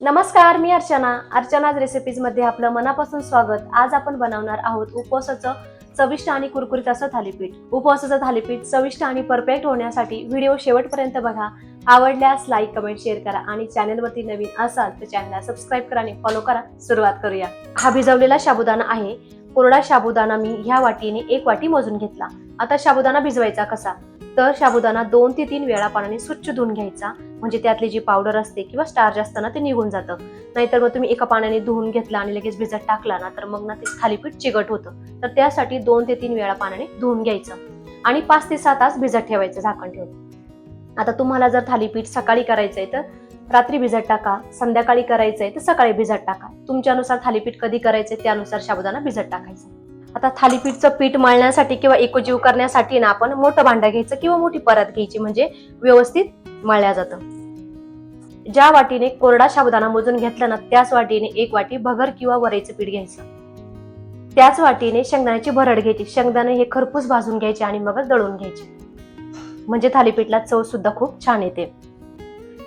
नमस्कार मी अर्चना. अर्चनाज रेसिपीजमध्ये आपलं मनापासून स्वागत. आज आपण बनवणार आहोत उपवासाचं चविष्ट आणि कुरकुरीत असं थालीपीठ. उपवासाचं थालीपीठ चविष्ट आणि परफेक्ट होण्यासाठी व्हिडिओ शेवटपर्यंत बघा. आवडल्यास लाईक कमेंट शेअर करा आणि चॅनलवरती नवीन असाल तर चॅनलला सबस्क्राईब करा आणि फॉलो करा. सुरुवात करूया. हा भिजवलेला साबुदाणा आहे. कोरडा साबुदाणा मी ह्या वाटीने एक वाटी मोजून घेतला. आता साबुदाणा भिजवायचा कसा? तर साबुदाणा दोन ते तीन वेळा पाण्याने स्वच्छ धुवून घ्यायचा. म्हणजे त्यातली जी पावडर असते किंवा स्टार्च असतं ते निघून जातं. नाहीतर मग तुम्ही एका पाण्याने धुवून घेतला आणि लगेच भिजत टाकला ना तर मग ना ते थालीपीठ चिकट होतं. तर त्यासाठी दोन ते तीन वेळा पाण्याने धुवून घ्यायचं. आणि पाच ते सात तास भिजत ठेवायचं झाकण ठेवून. आता तुम्हाला जर थालीपीठ सकाळी करायचंय तर रात्री भिजत टाका संध्याकाळी करायचंय तर सकाळी भिजत टाका. तुमच्यानुसार थालीपीठ कधी करायचंय त्यानुसार साबुदाणा भिजत टाकायचं. आता थालीपीठचं पीठ मळण्यासाठी किंवा एकोजीव करण्यासाठी ना आपण मोठं भांडं घ्यायचं किंवा मोठी परत घ्यायची म्हणजे व्यवस्थित मळल्या जातं. ज्या वाटीने कोरडा साबुदाणा मोजून घेतला ना त्याच वाटीने एक वाटी भगर किंवा वरेचं पीठ घ्यायचं. त्याच वाटीने शेंगदाण्याची भरड घ्यायची. शेंगदाणे हे खरपूस भाजून घ्यायचे आणि मग दळून घ्यायचे. म्हणजे थालीपीठला चव सुद्धा खूप छान येते.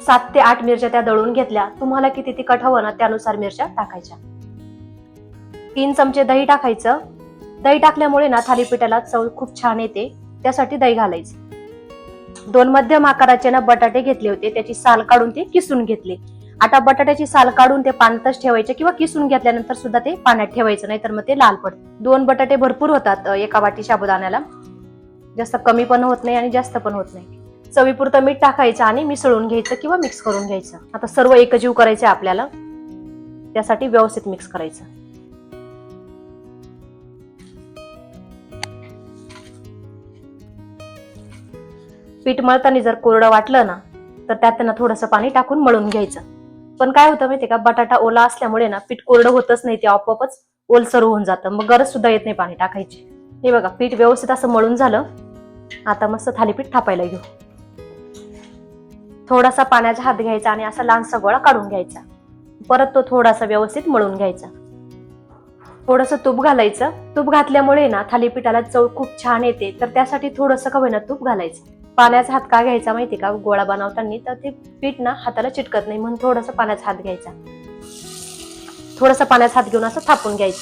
सात ते आठ मिरच्या त्या दळून घेतल्या तुम्हाला किती तिखट हवं ना त्यानुसार मिरच्या टाकायच्या. तीन चमचे दही टाकायचं. दही टाकल्यामुळे ना थालीपीठाला चव खूप छान येते. त्यासाठी दही घालायचे. दोन मध्यम आकाराचे ना बटाटे घेतले होते. त्याची साल काढून ते किसून घेतले. आता बटाट्याची साल काढून ते पाण्यातच ठेवायचे किंवा किसून घेतल्यानंतर सुद्धा ते पाण्यात ठेवायचं नाही तर मग ते लाल पडते. दोन बटाटे भरपूर होतात एका वाटी साबुदाण्याला. जास्त कमी पण होत नाही आणि जास्त पण होत नाही. चवीपुरतं मीठ टाकायचं आणि मिसळून घ्यायचं किंवा मिक्स करून घ्यायचं. आता सर्व एकजीव करायचे आपल्याला. त्यासाठी व्यवस्थित मिक्स करायचं. पीठ मळताना जर कोरडं वाटलं ना तर त्यात त्यांना थोडंसं पाणी टाकून मळून घ्यायचं. पण काय होतं माहितीये का? बटाटा ओला असल्यामुळे ना पीठ कोरडं होतच नाही ते आपोआपच ओलसर होऊन जातं. मग गरज सुद्धा येत नाही पाणी टाकायची. हे बघा पीठ व्यवस्थित असं मळून झालं. आता मस्त थालीपीठ थापायला घेऊ. थोडासा पाण्याचा हात घ्यायचा आणि असा लहानसा गोळा काढून घ्यायचा. परत तो थोडासा व्यवस्थित मळून घ्यायचा. थोडंसं तूप घालायचं. तूप घातल्यामुळे ना थालीपीठाला चव खूप छान येते. तर त्यासाठी थोडंसं का होईना तूप घालायचं. पाण्याचा हात का घ्यायचा माहिती का? गोळा बनवताना तर ते पीठ ना हाताला चिटकत नाही. म्हणून थोडंसं पाण्याचा हात घ्यायचा. थोडंसं पाण्याचा हात घेऊन असं थापून घ्यायचं.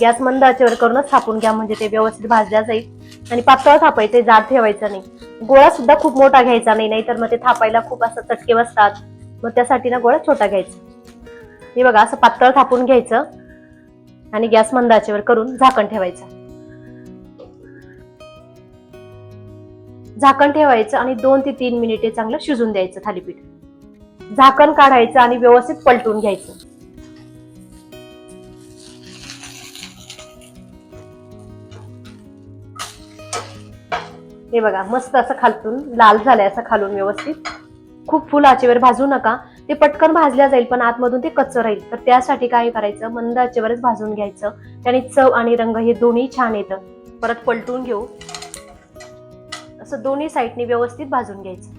गॅस मंद आचेवर करूनच थापून घ्या. म्हणजे ते व्यवस्थित भाजल्या जाईल. आणि पातळ थापायचे जाड ठेवायचं नाही. गोळा सुद्धा खूप मोठा घ्यायचा नाही. नाहीतर मग ते थापायला खूप असं चटके बसतात. मग त्यासाठी ना गोळा छोटा घ्यायचा. हे बघा असं पातळ थापून घ्यायचं. आणि गॅस मंद आचेवर करून झाकण ठेवायचं. झाकण ठेवायचं आणि दोन ते तीन मिनिटे चांगलं शिजून द्यायचं थालीपीठ. झाकण काढायचं आणि व्यवस्थित पलटून घ्यायचं. हे बघा मस्त असं खालतून लाल झालंय असं खालून व्यवस्थित. खूप फुल आचेवर भाजू नका. ते पटकन भाजल्या जाईल पण आतमधून ते कच्चं राहील. तर त्यासाठी काय करायचं? मंद आचेवरच भाजून घ्यायचं. त्याने चव आणि रंग हे दोन्ही छान येतं. परत पलटून घेऊ. असं दोन्ही साईडने व्यवस्थित भाजून घ्यायचं.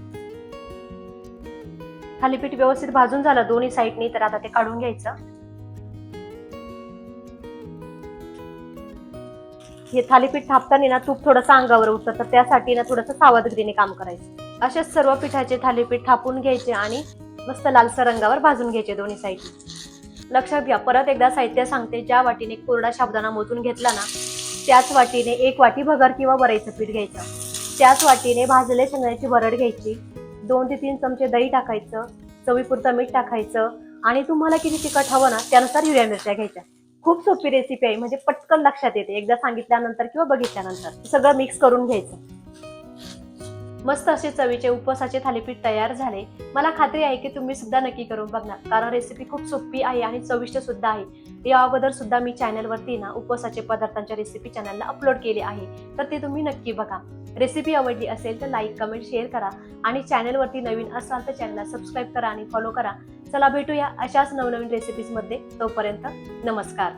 थालीपीठ व्यवस्थित भाजून झालं दोन्ही साईडने तर आता ते काढून घ्यायचं. हे थालीपीठ थापताना ना तूप थोडंसं अंगावर उठतं तर त्यासाठी ना थोडंसं सावधगिरीने काम करायचं. अशाच सर्व पिठाचे थालीपीठ थापून घ्यायचे आणि मस्त लालसर रंगावर भाजून घ्यायचे दोन्ही साईडने. लक्षात घ्या परत एकदा साहित्य सांगते ज्या वाटीने कोरडा साबुदाणा मोजून घेतला ना त्याच वाटीने एक वाटी भगर किंवा वरईचं पीठ घ्यायचं. त्याच वाटीने भाजलेल्या शेंगण्याची वरड घ्यायची. दोन ते तीन चमचे दही टाकायचं चवीपुरतं मीठ टाकायचं आणि तुम्हाला किती तिखट हवं ना त्यानुसार हिरव्या मिरच्या घ्यायच्या. खूप सोपी रेसिपी आहे म्हणजे पटकन लक्षात येते. एकदा सांगितल्यानंतर किंवा बघितल्यानंतर. सगळं मिक्स करून घ्यायचं. मस्त असे चवीचे उपवासाचे थालीपीठ तयार झाले. मला खात्री आहे की तुम्ही सुद्धा नक्की करून बघणार. कारण रेसिपी खूप सोपी आहे आणि चविष्ट सुद्धा आहे. या अगोदर सुद्धा मी चॅनलवरती ना उपवासाचे पदार्थांच्या रेसिपी चॅनलला अपलोड केले आहे. तर ते तुम्ही नक्की बघा. रेसिपी आवडली असेल तर लाईक कमेंट शेअर करा. आणि चॅनलवरती नवीन असाल तर चॅनलला सबस्क्राईब करा आणि फॉलो करा. चला भेटूया अशाच नवनवीन रेसिपीजमध्ये तोपर्यंत नमस्कार.